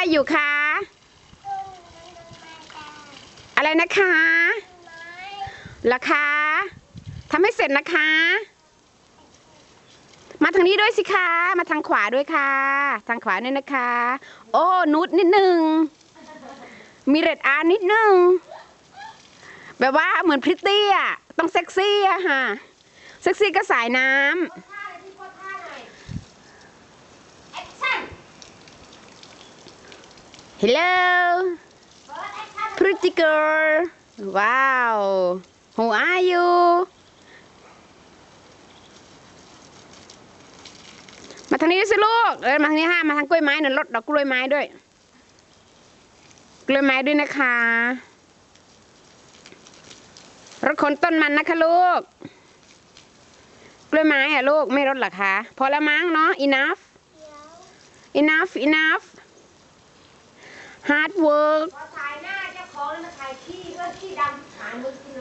อะไรอยู่คะ อะไรนะคะรอคะทำให้เสร็จนะคะ มาทางนี้ด้วยสิคะ มาทางขวาด้วยค่ะ ทางขวาด้วยนะคะ โอ้นุดนิดนึง มีเรดอาร์นิดนึง แบบว่าเหมือนพริตตี้อะ ต้องเซ็กซี่อะค่ะ เซ็กซี่ก็สายน้ำ Hello pretty girl wow who are you มาทางนี้สิลูก เออมาทางนี้ฮะมาทางกล้วยไม้หน่อยรถดอกกล้วยไม้ด้วย กล้วยไม้ด้วยนะคะ รถขนต้นมันนะคะลูก กล้วยไม้อะลูกไม่รถเหรอคะ พอแล้วมั้งเนาะ enough enough enough hard work พอถ่ายหน้าเจ้าของแล้วมาถ่ายขี้ด้วยขี้ดำหามือกินอะไร